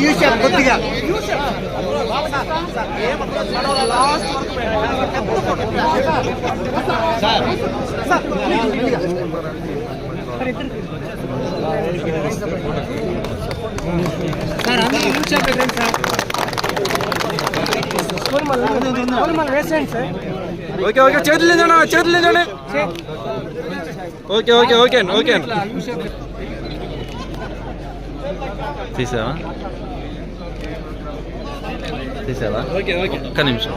యూషాప్ కొద్దిగా. సార్ అందరూ యూషాప్ పెట్టండి సార్. వేసేయండి సార్ ఓకే ఓకే చేతులు లేదండి చేతులు లేదండి ఓకే ఓకే ఓకే ఓకే. తీసావా? ఒక్క నిమిషం.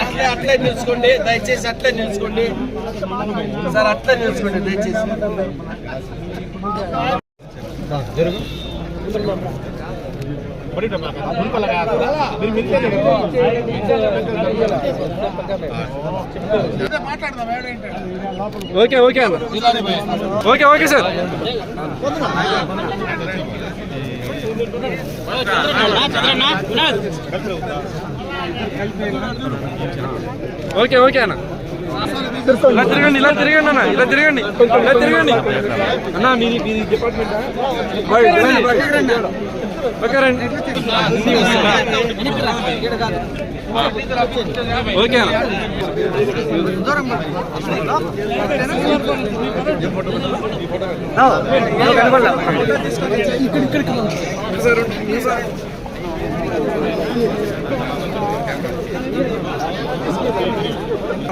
అట్లే అట్లే నిలుచుకోండి. దయచేసి అట్లే నిలుచుకోండి. సార్ అట్లే నిలుచుకోండి దయచేసి. ఓకే ఓకే అన్న. Okay okay sir. Okay okay అన్న. ఇలా తిరగండి ఇలా తిరగండి అన్న ఇలా తిరగండి ఇలా తిరగండి. అన్న మీది మీది డిపార్ట్మెంట్ ఓకే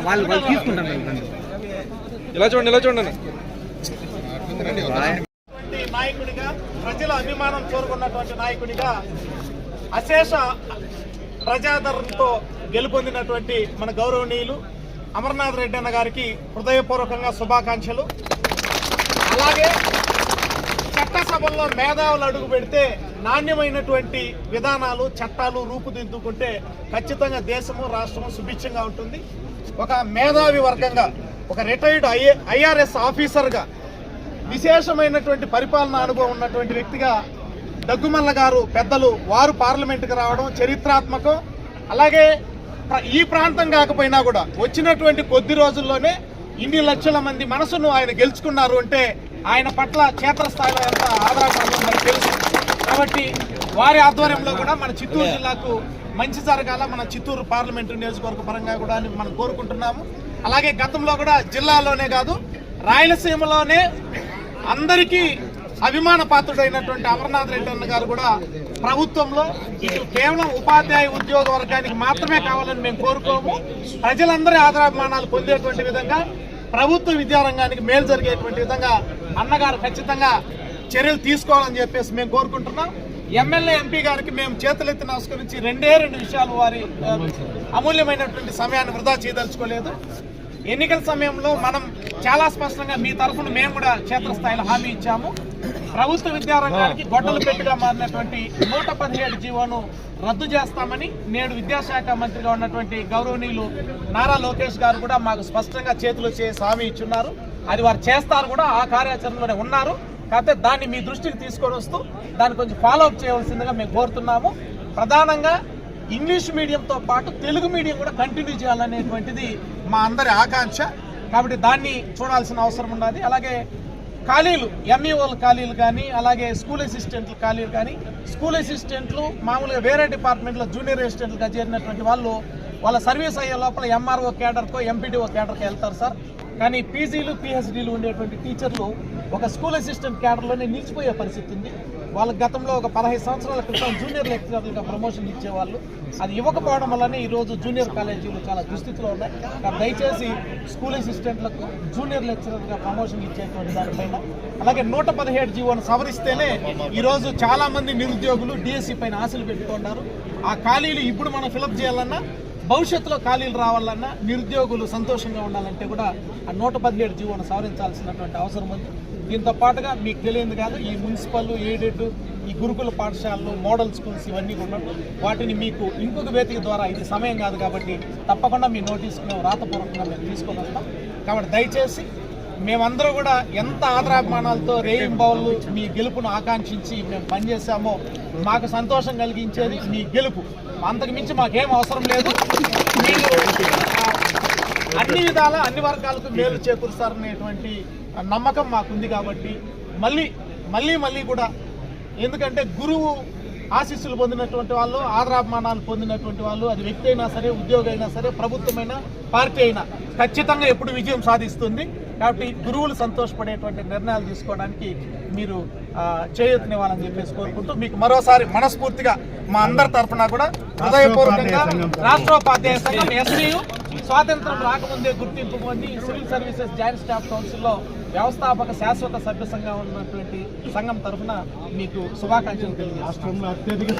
వాళ్ళు వాళ్ళు తీసుకుంటాం ఇలా చూడండి ఇలా చూడండి నాయకుడిగా ప్రజల అభిమానం కోరుకున్నటువంటి నాయకుడిగా అశేష ప్రజాదరణతో గెలుపొందినటువంటి మన గౌరవనీయులు అమర్నాథ్ రెడ్డి అన్న గారికి హృదయపూర్వకంగా శుభాకాంక్షలు. అలాగే చట్టసభల్లో మేధావులు అడుగు పెడితే నాణ్యమైనటువంటి విధానాలు చట్టాలు రూపుదిద్దుకుంటే ఖచ్చితంగా దేశము రాష్ట్రము సుభిక్షంగా ఉంటుంది. ఒక మేధావి వర్గంగా ఒక రిటైర్డ్ ఐఏ ఐఆర్ఎస్ ఆఫీసర్గా విశేషమైనటువంటి పరిపాలన అనుభవం ఉన్నటువంటి వ్యక్తిగా దగ్గుమల్ల గారు పెద్దలు వారు పార్లమెంటుకు రావడం చరిత్రాత్మకం. అలాగే ఈ ప్రాంతం కాకపోయినా కూడా వచ్చినటువంటి కొద్ది రోజుల్లోనే ఇన్ని లక్షల మంది మనసును ఆయన గెలుచుకున్నారు అంటే ఆయన పట్ల క్షేత్రస్థాయిలో ఎంత ఆదరణ మనకు తెలుసు. కాబట్టి వారి ఆధ్వర్యంలో కూడా మన చిత్తూరు జిల్లాకు మంచి జరగాల మన చిత్తూరు పార్లమెంటు నియోజకవర్గ పరంగా కూడా అని మనం కోరుకుంటున్నాము. అలాగే గతంలో కూడా జిల్లాలోనే కాదు రాయలసీమలోనే అందరికీ అభిమాన పాత్రుడైనటువంటి అమర్నాథ్ రెడ్డి అన్న గారు కూడా ప్రభుత్వంలో ఇటు కేవలం ఉపాధ్యాయ ఉద్యోగ వర్గానికి మాత్రమే కావాలని మేము కోరుకోము. ప్రజలందరి ఆదరాభిమానాలు పొందేటువంటి విధంగా ప్రభుత్వ విద్యారంగానికి మేలు జరిగేటువంటి విధంగా అన్నగారు ఖచ్చితంగా చర్యలు తీసుకోవాలని చెప్పేసి మేము కోరుకుంటున్నాం. ఎమ్మెల్యే ఎంపీ గారికి మేము చేతులెత్తి నమస్కరించి రెండే రెండు విషయాలు వారి అమూల్యమైనటువంటి సమయాన్ని వృధా చేయదలుచుకోలేదు. ఎన్నికల సమయంలో మనం చాలా స్పష్టంగా మీ తరఫున మేము కూడా క్షేత్రస్థాయిలో హామీ ఇచ్చాము. ప్రభుత్వ విద్యారంగానికి గొడ్డలు పెట్టుగా మారినటువంటి నూట పదిహేడు జీవోను రద్దు చేస్తామని నేడు విద్యాశాఖ మంత్రిగా ఉన్నటువంటి గౌరవనీయులు నారా లోకేష్ గారు కూడా మాకు స్పష్టంగా చేతులు చేసి హామీ ఇచ్చున్నారు. అది వారు చేస్తారు కూడా ఆ కార్యాచరణలోనే ఉన్నారు. కాకపోతే దాన్ని మీ దృష్టికి తీసుకొని వస్తూ దాన్ని కొంచెం ఫాలో అప్ చేయవలసిందిగా మేము కోరుతున్నాము. ప్రధానంగా ఇంగ్లీష్ మీడియంతో పాటు తెలుగు మీడియం కూడా కంటిన్యూ చేయాలనేటువంటిది మా అందరి ఆకాంక్ష. కాబట్టి దాన్ని చూడాల్సిన అవసరం ఉన్నది. అలాగే ఖాళీలు ఎంఈఓల ఖాళీలు కానీ అలాగే స్కూల్ అసిస్టెంట్లు ఖాళీలు కానీ స్కూల్ అసిస్టెంట్లు మామూలుగా వేరే డిపార్ట్మెంట్లో జూనియర్ అసిస్టెంట్లుగా చేరినటువంటి వాళ్ళు వాళ్ళ సర్వీస్ అయ్యే లోపల ఎంఆర్ఓ క్యాడర్కో ఎంపీడీఓ క్యాడర్కో వెళ్తారు సార్. కానీ పీజీలు పిహెచ్డీలు ఉండేటువంటి టీచర్లు ఒక స్కూల్ అసిస్టెంట్ క్యాడర్లోనే నిలిచిపోయే పరిస్థితి ఉంది. వాళ్ళ గతంలో ఒక పదహైదు సంవత్సరాల క్రితం జూనియర్ లెక్చరర్లుగా ప్రమోషన్ ఇచ్చేవాళ్ళు. అది ఇవ్వకపోవడం వల్లనే ఈరోజు జూనియర్ కాలేజీలు చాలా దుస్థితిలో ఉన్నాయి. దయచేసి స్కూల్ అసిస్టెంట్లకు జూనియర్ లెక్చరర్గా ప్రమోషన్ ఇచ్చేటువంటి దానిపైన. అలాగే నూట పదిహేడు జీవోను సవరిస్తేనే ఈరోజు చాలామంది నిరుద్యోగులు డిఎస్సి పైన ఆశలు పెట్టుకున్నారు. ఆ ఖాళీలు ఇప్పుడు మనం ఫిలప్ చేయాలన్నా భవిష్యత్తులో ఖాళీలు రావాలన్నా నిరుద్యోగులు సంతోషంగా ఉండాలంటే కూడా ఆ నూట పదిహేడు జీవోను సవరించాల్సినటువంటి అవసరం ఉంది. దీంతో పాటుగా మీకు తెలియదు కాదు ఈ మున్సిపల్ ఎయిడెడ్ ఈ గురుకుల పాఠశాలలు మోడల్ స్కూల్స్ ఇవన్నీ కూడా వాటిని మీకు ఇంకొక వేదిక ద్వారా ఇది సమయం కాదు కాబట్టి తప్పకుండా మీ నోటీస్ మేము రాతపూర్వకంగా మేము తీసుకొని వస్తాం. కాబట్టి దయచేసి మేమందరూ కూడా ఎంత ఆదరాభిమానాలతో రేయింగ్ బౌళ్ళు మీ గెలుపును ఆకాంక్షించి మేము పనిచేశామో మాకు సంతోషం కలిగించేది మీ గెలుపు. అంతకు మించి మాకేం అవసరం లేదు. మీరు అన్ని విధాల అన్ని వర్గాలకు మేలు చేకూరుస్తారనేటువంటి నమ్మకం మాకుంది కాబట్టి మళ్ళీ మళ్ళీ మళ్ళీ కూడా ఎందుకంటే గురువు ఆశీస్సులు పొందినటువంటి వాళ్ళు ఆదరాభిమానాలు పొందినటువంటి వాళ్ళు అది వ్యక్తి అయినా సరే ఉద్యోగి అయినా సరే ప్రభుత్వమైనా పార్టీ అయినా ఖచ్చితంగా ఎప్పుడు విజయం సాధిస్తుంది. కాబట్టి గురువులు సంతోషపడేటువంటి నిర్ణయాలు తీసుకోవడానికి మీరు ఆ, చేయూతనివ్వాలని చెప్పేసి కోరుకుంటూ మీకు మరోసారి మనస్ఫూర్తిగా మా అందరి తరఫున కూడా హృదయపూర్వకంగా రాష్ట్రోపాధ్యాయ సంఘం ఎస్సీయు స్వాతంత్రం రాకముందే గుర్తింపు పొంది సివిల్ సర్వీసెస్ జాయింట్ స్టాఫ్ కౌన్సిల్లో వ్యవస్థాపక శాశ్వత సభ్య సంఘం ఉన్నటువంటి సంఘం తరఫున మీకు శుభాకాంక్షలు అత్యధిక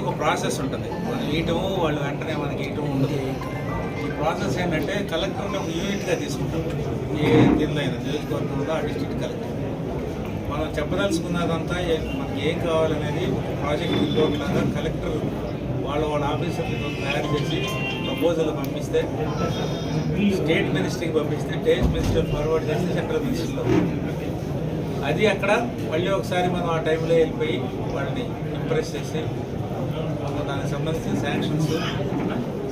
ఒక ప్రాసెస్ ఉంటుంది. మనం ఇయటము వాళ్ళు వెంటనే మనకి ఇయటం ఉండదు ఈ ప్రాసెస్ ఏంటంటే కలెక్టర్ని ఒక యూనిట్గా తీసుకుంటాం ఏ జిల్లా నియోజకవర్గంలో ఆ డిస్ట్రిక్ట్ కలెక్టర్. మనం చెప్పదలుచుకున్నదంతా మనకి ఏం కావాలనేది ప్రాజెక్ట్ రిపోర్ట్ లాగా కలెక్టర్ వాళ్ళ వాళ్ళ ఆఫీసర్లతో తయారు చేసి ప్రపోజల్ పంపిస్తే స్టేట్ మినిస్ట్రీకి పంపిస్తే స్టేట్ మినిస్టర్ ఫార్వర్డ్ చేస్తే సెంట్రల్ మినిస్టర్లో అది అక్కడ మళ్ళీ ఒకసారి మనం ఆ టైంలో వెళ్ళిపోయి వాళ్ళని ఇంప్రెస్ చేసి దానికి సంబంధించిన శాంక్షన్స్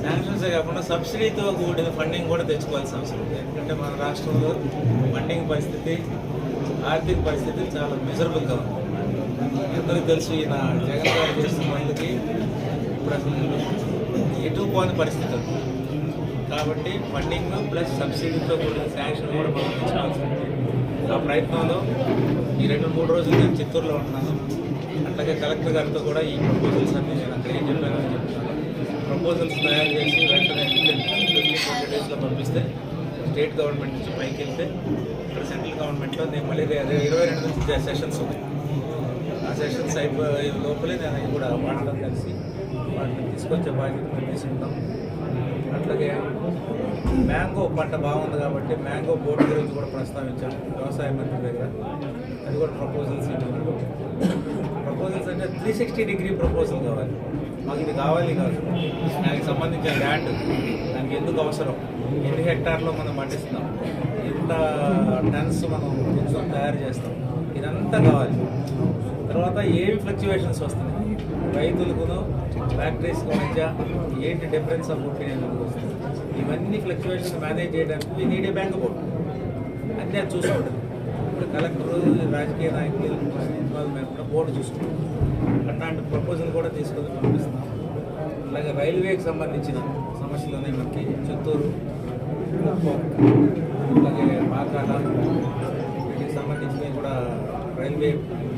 శాంక్షన్సే కాకుండా సబ్సిడీతో కూడిన ఫండింగ్ కూడా తెచ్చుకోవాల్సిన అవసరం ఉంది. ఎందుకంటే మన రాష్ట్రంలో ఫండింగ్ పరిస్థితి ఆర్థిక పరిస్థితి చాలా మిజరబుల్గా ఉంది. అందరికీ తెలుసు ఈయన జగన్ గారు చేస్తున్న పనులకి ఇప్పుడు అసలు ఎటు పోని పరిస్థితి ఉంది కాబట్టి ఫండింగ్ ప్లస్ సబ్సిడీతో కూడిన శాంక్షన్ కూడా మనం తెచ్చుకోవాల్సి ఉంది. ఆ ప్రయత్నంలో ఈ రెండు మూడు రోజులు నేను చిత్తూరులో ఉంటున్నాను అట్లాగే కలెక్టర్ గారితో కూడా ఈ ప్రపోజల్స్ అన్ని నేను అక్కడ ఏం చెప్పాను. ప్రపోజల్స్ తయారు చేసి వెంటనే ట్వంటీ డేస్లో పంపిస్తే స్టేట్ గవర్నమెంట్ నుంచి పైకి వెళ్తే ఇక్కడ సెంట్రల్ గవర్నమెంట్లో నేను మళ్ళీ ఇరవై రెండు నుంచి సెషన్స్ ఉన్నాయి. ఆ సెషన్స్ అయిపోయే లోపలే నేను కూడా వాళ్ళతో కలిసి వాటిని తీసుకొచ్చే బాధ్యత మేము తీసుకుంటాం. అట్లాగే మ్యాంగో పంట బాగుంది కాబట్టి మ్యాంగో బోర్డు గురించి కూడా ప్రస్తావించాను వ్యవసాయ మంత్రి దగ్గర. అది కూడా ప్రపోజల్స్ ప్రపోజల్స్ అంటే త్రీ సిక్స్టీ డిగ్రీ ప్రపోజల్ కావాలి. మాకు ఇది కావాలి కాదు. దానికి సంబంధించిన ల్యాండ్ దానికి ఎందుకు అవసరం? ఎన్ని హెక్టార్లో మనం పండిస్తున్నాం? ఎంత టన్స్ మనం కొంచెం తయారు చేస్తాం? ఇదంతా కావాలి. తర్వాత ఏమి ఫ్లక్చువేషన్స్ వస్తున్నాయి? రైతులకును ఫ్యాక్టరీస్కు మధ్య ఏంటి డిఫరెన్స్ ఆఫ్ ఒపీనియన్ ఇవన్నీ ఫ్లక్చువేషన్ మేనేజ్ చేయడానికి we need a bank board అన్నీ అది చూసుకుంటుంది ఇప్పుడు కలెక్టర్ రాజకీయ నాయకులు ఇన్వాల్వ్మెంట్ కూడా బోర్డు చూసుకుంటాం. అట్లాంటి ప్రపోజల్ కూడా తీసుకొని పంపిస్తున్నాం అలాగే రైల్వేకి సంబంధించిన సమస్యలు మనకి చిత్తూరు అలాగే పాకాల వీటికి సంబంధించినవి కూడా రైల్వే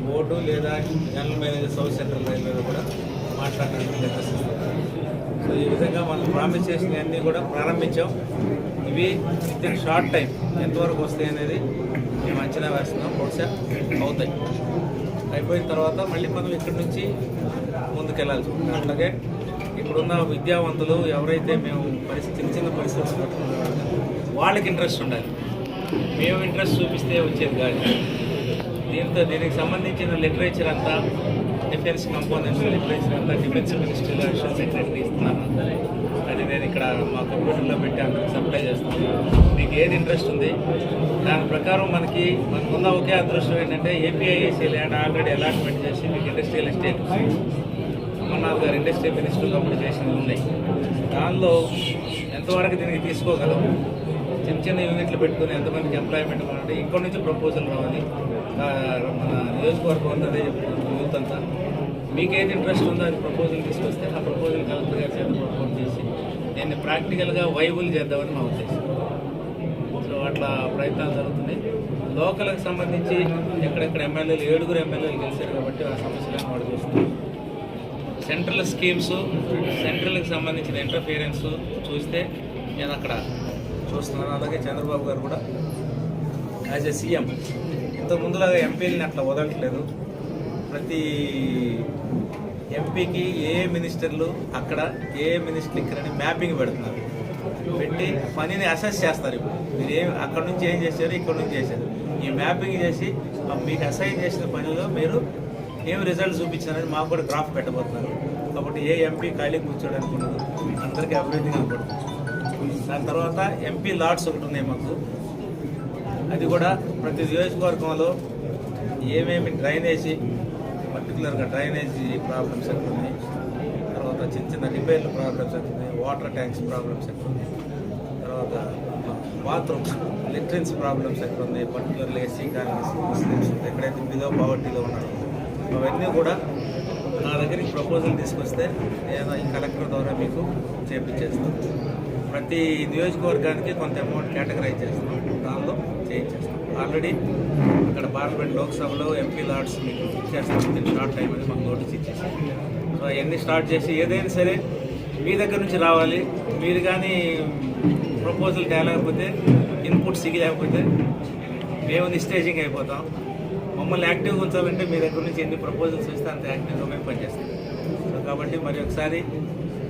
బోర్డు లేదా జనరల్ మేనేజర్ సౌత్ సెంట్రల్ రైల్వేలో కూడా మాట్లాడడానికి నిర్దేశిస్తాం సో ఈ విధంగా మనం ప్రామిస్ చేసినవన్నీ కూడా ప్రారంభించాం. ఇవి విత్ ఇన్ షార్ట్ టైం ఎంతవరకు వస్తాయి అనేది అంచనా వేస్తున్నాం. బహుశా అవుతాయి. అయిపోయిన తర్వాత మళ్ళీ మనం ఇక్కడి నుంచి ముందుకెళ్ళాల్సి అట్లాగే ఇప్పుడున్న విద్యావంతులు ఎవరైతే మేము పరిస్థితి చిన్న చిన్న పరిస్థితులు వాళ్ళకి ఇంట్రెస్ట్ ఉండాలి. మేము ఇంట్రెస్ట్ చూపిస్తే వచ్చేది కాదు. దీంతో దీనికి సంబంధించిన లిటరేచర్ అంతా డిఫెన్స్ కంపోనెంట్స్ లిటరేచర్ అంతా డిఫెన్స్ మినిస్ట్రీలో సెక్రటరీ ఇస్తున్నారు మా కంప్యూటర్లో పెట్టి అందరికి సప్లై చేస్తాను మీకు ఏది ఇంట్రెస్ట్ ఉంది? దాని ప్రకారం మనకి మనకున్న ఒకే అదృష్టం ఏంటంటే ఏపీఐఏసీ ల్యాండ్ ఆల్రెడీ అలాట్మెంట్ చేసి మీకు ఇండస్ట్రియల్ ఎస్టేట్ అమర్నాథ్ గారు ఇండస్ట్రీ మినిస్టర్గా అప్పుడు చేసినవి ఉన్నాయి. దానిలో ఎంతవరకు దీనికి తీసుకోగలం? చిన్న చిన్న యూనిట్లు పెట్టుకుని ఎంతమందికి ఎంప్లాయ్మెంట్ కావాలంటే ఇక్కడి నుంచి ప్రపోజల్ రావాలి. మన నియోజకవర్గం అంతా అదే యూత్ అంతా. మీకు ఏది ఇంట్రెస్ట్ ఉందో అది ప్రపోజల్ తీసుకొస్తే ఆ ప్రపోజల్ కలెక్టర్ గారి చేత ప్రపోజ్ చేసి దీన్ని ప్రాక్టికల్గా వైబుల్ చేద్దామని మా ఉద్దేశం. సో అట్లా ప్రయత్నాలు జరుగుతున్నాయి. లోకల్కి సంబంధించి ఎక్కడెక్కడ ఎమ్మెల్యేలు ఏడుగురు ఎమ్మెల్యేలు గెలిచారు కాబట్టి ఆ సమస్యలను వాడు చూస్తున్నాం సెంట్రల్ స్కీమ్స్ సెంట్రల్కి సంబంధించిన ఇంటర్ఫియరెన్స్ చూస్తే నేను అక్కడ చూస్తున్నాను. అలాగే చంద్రబాబు గారు కూడా యాజ్ ఎ సీఎం. ఇంతకు ముందులాగా ఎంపీలని అట్లా వదలట్లేదు. ప్రతి ఎంపీకి ఏ మినిస్టర్లు అక్కడ ఏ మినిస్టర్ ఇక్కడ మ్యాపింగ్ పెడుతున్నారు. పెట్టి పనిని అసెస్ చేస్తారు ఇప్పుడు. మీరు ఏం అక్కడ నుంచి ఏం చేశారు ఇక్కడ నుంచి చేశారు. ఈ మ్యాపింగ్ చేసి మీకు అసైన్ చేసిన పనిలో మీరు ఏం రిజల్ట్ చూపించారని మాకు కూడా గ్రాఫ్ పెట్టబోతున్నారు. కాబట్టి ఏ ఎంపీ ఖాళీ కూర్చోడానికి ఉండదు. అందరికీ అభివృద్ధి కనపడుతుంది దాని తర్వాత ఎంపీ లాట్స్ ఒకటి ఉన్నాయి మాకు. అది కూడా ప్రతి నియోజకవర్గంలో ఏమేమి డ్రైనేజీ పర్టికులర్గా డ్రైనేజీ ప్రాబ్లమ్స్ ఎక్కువ ఉన్నాయి. తర్వాత చిన్న చిన్న రిపేర్ల ప్రాబ్లమ్స్ ఎక్కువ ఉన్నాయి. వాటర్ ట్యాంక్స్ ప్రాబ్లమ్స్ ఎక్కువ ఉన్నాయి. తర్వాత బాత్రూమ్స్ లెట్రిన్స్ ప్రాబ్లమ్స్ ఎక్కువ ఉన్నాయి. పర్టికులర్లీ ఎస్సీ కాలనీస్ ముస్లిమ్స్ ఎక్కడైతే బిలో పావర్టీలో ఉన్నారో అవన్నీ కూడా నా దగ్గరికి ప్రపోజల్ తీసుకొస్తే నేను ఈ కలెక్టర్ ద్వారా మీకు చేపించేస్తాను. ప్రతి నియోజకవర్గానికి కొంత అమౌంట్ కేటగరైజ్ చేస్తున్నాం దానిలో చేయించేస్తాం ఆల్రెడీ అక్కడ పార్లమెంట్ లోక్సభలో ఎంపీ లాట్స్ మీకు ఇచ్చేస్తాం దీని షార్ట్ టైం అని మాకు నోటీస్ ఇచ్చేసారు సో అవన్నీ స్టార్ట్ చేసి ఏదైనా సరే మీ దగ్గర నుంచి రావాలి. మీరు కానీ ప్రపోజల్ తేలేకపోతే ఇన్పుట్ లేకపోతే మేము నిస్టేజింగ్ అయిపోతాం. మమ్మల్ని యాక్టివ్గా ఉంచాలంటే మీ దగ్గర నుంచి ఎన్ని ప్రపోజల్స్ వస్తే అంత యాక్టివ్గా మేము పనిచేస్తాం. సో కాబట్టి మరి ఒకసారి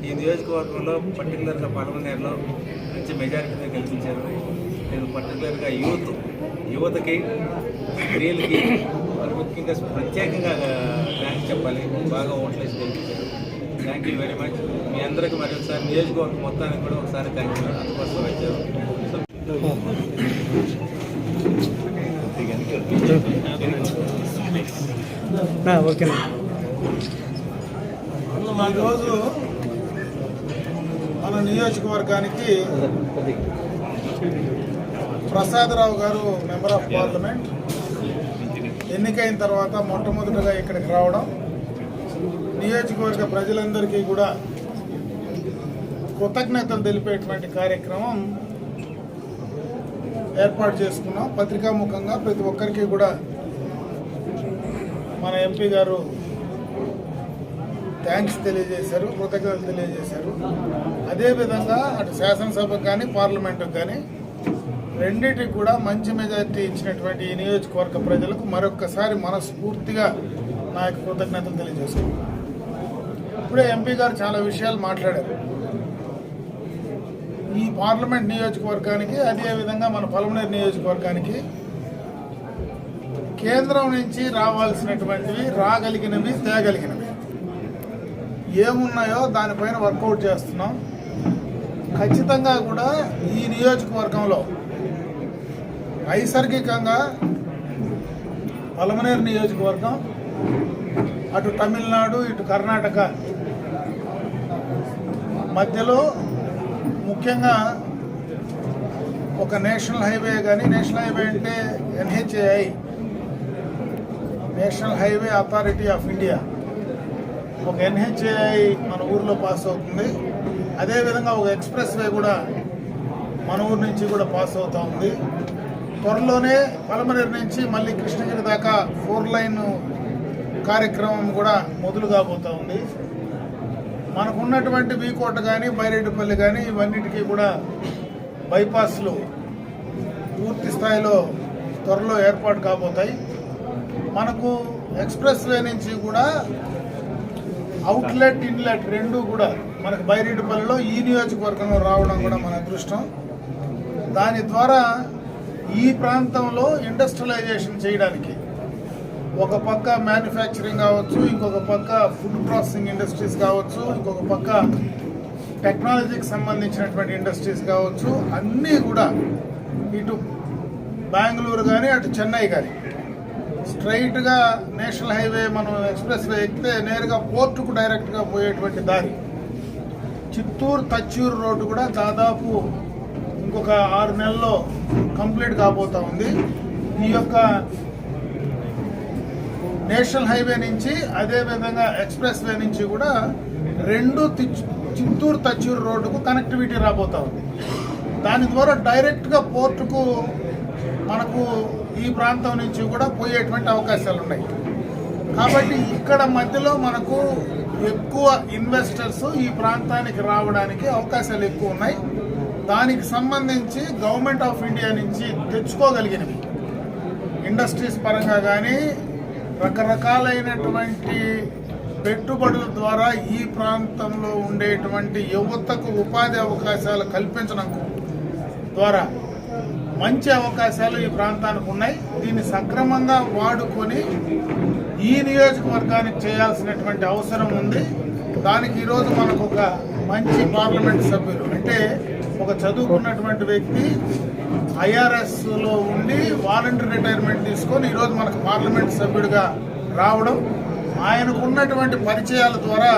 ఈ నియోజకవర్గంలో పర్టికులర్గా పలమనేరులో మంచి మెజారిటీతో గెలిపించారు. నేను పర్టికులర్గా యూత్ యువతకి స్త్రీలకి మరి ముఖ్యంగా ప్రత్యేకంగా థ్యాంక్స్ చెప్పాలి. బాగా ఓట్లేసి గెలిపించారు. థ్యాంక్ యూ వెరీ మచ్ మీ అందరికీ మరి ఒకసారి నియోజకవర్గం మొత్తానికి కూడా ఒకసారి థ్యాంక్ యూ అందుకోసం వచ్చారు. ఈరోజు మన నియోజకవర్గానికి ప్రసాదరావు గారు మెంబర్ ఆఫ్ పార్లమెంట్. ఎన్నికైన తర్వాత మొట్టమొదటిగా ఇక్కడికి రావడం. నియోజకవర్గ ప్రజలందరికీ కూడా కృతజ్ఞతలు తెలిపేటువంటి కార్యక్రమం ఏర్పాటు చేసుకున్నాం. పత్రికాముఖంగా ప్రతి ఒక్కరికి కూడా మన ఎంపీ గారు థ్యాంక్స్ తెలియజేశారు కృతజ్ఞతలు తెలియజేశారు. అదేవిధంగా అటు శాసనసభకు కానీ పార్లమెంటుకు కానీ రెండింటికి కూడా మంచి మెజారిటీ ఇచ్చినటువంటి ఈ నియోజకవర్గ ప్రజలకు మరొక్కసారి మనస్ఫూర్తిగా నా యొక్క కృతజ్ఞతలు తెలియజేస్తున్నాను. ఇప్పుడే ఎంపీ గారు చాలా విషయాలు మాట్లాడారు. ఈ పార్లమెంట్ నియోజకవర్గానికి అదేవిధంగా మన పలమనేరు నియోజకవర్గానికి కేంద్రం నుంచి రావాల్సినటువంటివి రాగలిగినవి తేగలిగినవి. ఏమున్నాయో దానిపైన వర్కౌట్ చేస్తున్నాం. ఖచ్చితంగా కూడా ఈ నియోజకవర్గంలో నైసర్గికంగా పలమనేరు నియోజకవర్గం అటు తమిళనాడు ఇటు కర్ణాటక మధ్యలో ముఖ్యంగా ఒక నేషనల్ హైవే కానీ నేషనల్ హైవే అంటే NHAI national highway authority of India. ఒక ఎన్హెచ్ఏఐ మన ఊర్లో పాస్ అవుతుంది. అదేవిధంగా ఒక ఎక్స్ప్రెస్ వే కూడా మన ఊరు నుంచి కూడా పాస్ అవుతూ ఉంది. త్వరలోనే పలమనేరు నుంచి మళ్ళీ కృష్ణగిరి దాకా ఫోర్ లైన్ కార్యక్రమం కూడా మొదలు కాబోతూ ఉంది. మనకున్నటువంటి వీకోట కానీ బైరెడ్డిపల్లి కానీ ఇవన్నిటికీ కూడా బైపాస్లు పూర్తి స్థాయిలో త్వరలో ఏర్పాటు కాబోతాయి. మనకు ఎక్స్ప్రెస్ వే నుంచి కూడా అవుట్లెట్ ఇన్లెట్ రెండు కూడా మనకు బైరెడ్డిపల్లిలో ఈ నియోజకవర్గంలో రావడం కూడా మన అదృష్టం. దాని ద్వారా ఈ ప్రాంతంలో ఇండస్ట్రియలైజేషన్ చేయడానికి ఒక పక్క మ్యానుఫ్యాక్చరింగ్ కావచ్చు ఇంకొక పక్క ఫుడ్ ప్రాసెసింగ్ ఇండస్ట్రీస్ కావచ్చు ఇంకొక పక్క టెక్నాలజీకి సంబంధించినటువంటి ఇండస్ట్రీస్ కావచ్చు అన్నీ కూడా ఇటు బెంగళూరు కానీ అటు చెన్నై కానీ స్ట్రైట్గా నేషనల్ హైవే మనం ఎక్స్ప్రెస్లో ఎక్కితే నేరుగా పోర్టుకు డైరెక్ట్గా పోయేటువంటి దారి. చిత్తూరు తచ్చూరు రోడ్డు కూడా దాదాపు ఇంకొక ఆరు నెలల్లో కంప్లీట్ కాబోతా ఉంది. ఈ యొక్క నేషనల్ హైవే నుంచి అదే విధంగా ఎక్స్ప్రెస్ వే నుంచి కూడా రెండు తిచ్- చిత్తూరు తచ్చూరు రోడ్డుకు కనెక్టివిటీ రాబోతా ఉంది. దాని ద్వారా డైరెక్ట్గా పోర్టుకు మనకు ఈ ప్రాంతం నుంచి కూడా పోయేటువంటి అవకాశాలు ఉన్నాయి కాబట్టి ఇక్కడ మధ్యలో మనకు ఎక్కువ ఇన్వెస్టర్స్ ఈ ప్రాంతానికి రావడానికి అవకాశాలు ఎక్కువ ఉన్నాయి. దానికి సంబంధించి గవర్నమెంట్ ఆఫ్ ఇండియా నుంచి తెచ్చుకోగలిగినవి. ఇండస్ట్రీస్ పరంగా కానీ రకరకాలైనటువంటి పెట్టుబడుల ద్వారా ఈ ప్రాంతంలో ఉండేటువంటి యువతకు ఉపాధి అవకాశాలు కల్పించడం ద్వారా మంచి అవకాశాలు ఈ ప్రాంతానికి ఉన్నాయి. దీన్ని సక్రమంగా వాడుకొని ఈ నియోజకవర్గానికి చేయాల్సినటువంటి అవసరం ఉంది. దానికి ఈరోజు మనకు ఒక మంచి పార్లమెంట్ సభ్యులు అంటే ఒక చదువుకున్నటువంటి వ్యక్తి ఐఆర్ఎస్లో ఉండి వాలంటీర్ రిటైర్మెంట్ తీసుకొని ఈరోజు మనకు పార్లమెంట్ సభ్యుడిగా రావడం ఆయనకు ఉన్నటువంటి పరిచయాల ద్వారా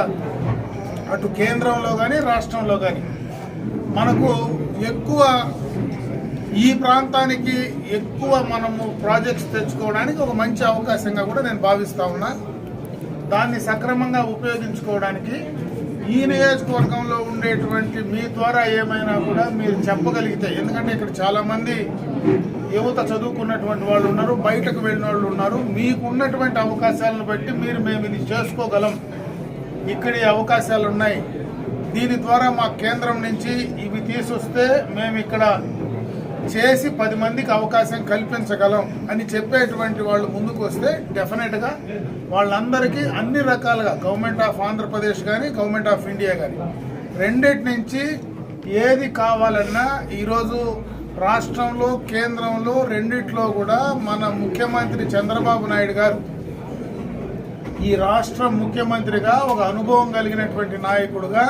అటు కేంద్రంలో కానీ రాష్ట్రంలో కానీ మనకు ఎక్కువ ఈ ప్రాంతానికి ఎక్కువ మనము ప్రాజెక్ట్స్ తెచ్చుకోవడానికి ఒక మంచి అవకాశంగా కూడా నేను భావిస్తా ఉన్నా. దాన్ని సక్రమంగా ఉపయోగించుకోవడానికి ఈ నియోజకవర్గంలో ఉండేటువంటి మీ ద్వారా ఏమైనా కూడా మీరు చెప్పగలిగితే ఎందుకంటే ఇక్కడ చాలామంది యువత చదువుకున్నటువంటి వాళ్ళు ఉన్నారు బయటకు వెళ్ళిన వాళ్ళు ఉన్నారు. మీకు ఉన్నటువంటి అవకాశాలను బట్టి మీరు మేము ఇది చేసుకోగలం. ఇక్కడ అవకాశాలు ఉన్నాయి దీని ద్వారా మా కేంద్రం నుంచి ఇవి తీసుకొస్తే మేము ఇక్కడ చేసి పది మందికి అవకాశం కల్పించగలం అని చెప్పేటువంటి వాళ్ళు ముందుకు వస్తే డెఫినెట్గా వాళ్ళందరికీ అన్ని రకాలుగా గవర్నమెంట్ ఆఫ్ ఆంధ్రప్రదేశ్ కానీ గవర్నమెంట్ ఆఫ్ ఇండియా కానీ రెండిటి నుంచి ఏది కావాలన్నా ఈరోజు రాష్ట్రంలో కేంద్రంలో రెండిట్లో కూడా మన ముఖ్యమంత్రి చంద్రబాబు నాయుడు గారు ఈ రాష్ట్ర ముఖ్యమంత్రిగా ఒక అనుభవం కలిగినటువంటి నాయకుడుగా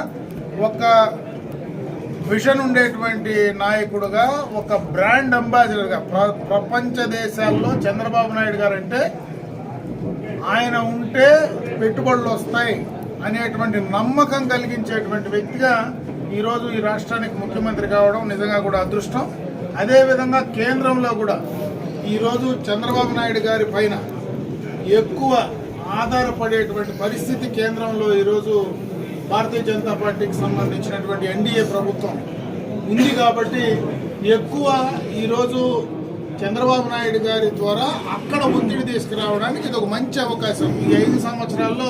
ఒక విజన్ ఉండేటువంటి నాయకుడుగా ఒక బ్రాండ్ అంబాసిడర్గా ప్ర- ప్రపంచ దేశాల్లో చంద్రబాబు నాయుడు గారు అంటే ఆయన ఉంటే పెట్టుబడులు వస్తాయి అనేటువంటి నమ్మకం కలిగించేటువంటి వ్యక్తిగా ఈరోజు ఈ రాష్ట్రానికి ముఖ్యమంత్రి కావడం నిజంగా కూడా అదృష్టం. అదేవిధంగా కేంద్రంలో కూడా ఈరోజు చంద్రబాబు నాయుడు గారి పైన ఎక్కువ ఆధారపడేటువంటి పరిస్థితి కేంద్రంలో ఈరోజు భారతీయ జనతా పార్టీకి సంబంధించినటువంటి ఎన్డీఏ ప్రభుత్వం ఉంది కాబట్టి ఎక్కువ ఈరోజు చంద్రబాబు నాయుడు గారి ద్వారా అక్కడ ఒత్తిడి తీసుకురావడానికి ఇది ఒక మంచి అవకాశం. ఈ ఐదు సంవత్సరాల్లో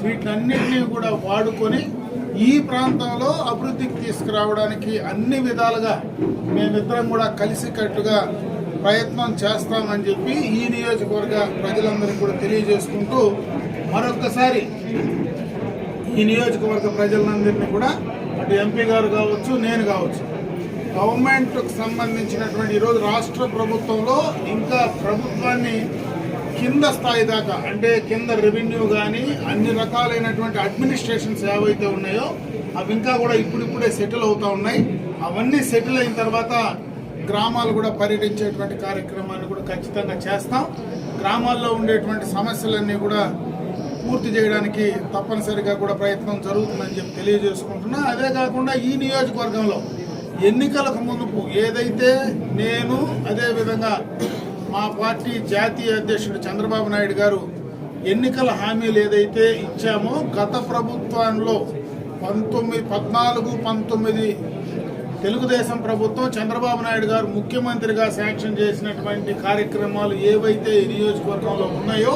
వీటినన్నింటినీ కూడా వాడుకొని ఈ ప్రాంతంలో అభివృద్ధికి తీసుకురావడానికి అన్ని విధాలుగా మేమిద్దరం కూడా కలిసికట్టుగా ప్రయత్నం చేస్తామని చెప్పి ఈ నియోజకవర్గ ప్రజలందరికీ కూడా తెలియజేసుకుంటూ మరొక్కసారి ఈ నియోజకవర్గ ప్రజలందరినీ కూడా అటు ఎంపీ గారు కావచ్చు నేను కావచ్చు. గవర్నమెంట్కు సంబంధించినటువంటి ఈరోజు రాష్ట్ర ప్రభుత్వంలో ఇంకా ప్రభుత్వాన్ని కింద స్థాయి దాకా అంటే కింద రెవెన్యూ కానీ అన్ని రకాలైనటువంటి అడ్మినిస్ట్రేషన్స్ ఏవైతే ఉన్నాయో అవి ఇంకా కూడా ఇప్పుడిప్పుడే సెటిల్ అవుతూ ఉన్నాయి. అవన్నీ సెటిల్ అయిన తర్వాత గ్రామాలు కూడా పర్యటించేటువంటి కార్యక్రమాన్ని కూడా ఖచ్చితంగా చేస్తాం. గ్రామాల్లో ఉండేటువంటి సమస్యలన్నీ కూడా పూర్తి చేయడానికి తప్పనిసరిగా కూడా ప్రయత్నం జరుగుతుందని చెప్పి తెలియజేసుకుంటున్నా. అదే కాకుండా ఈ నియోజకవర్గంలో ఎన్నికలకు ముందు ఏదైతే నేను అదేవిధంగా మా పార్టీ జాతీయ అధ్యక్షుడు చంద్రబాబు నాయుడు గారు ఎన్నికల హామీలు ఏదైతే ఇచ్చామో గత ప్రభుత్వంలో పంతొమ్మిది పద్నాలుగు పంతొమ్మిది తెలుగుదేశం ప్రభుత్వం చంద్రబాబు నాయుడు గారు ముఖ్యమంత్రిగా శాంక్షన్ చేసినటువంటి కార్యక్రమాలు ఏవైతే ఈ నియోజకవర్గంలో ఉన్నాయో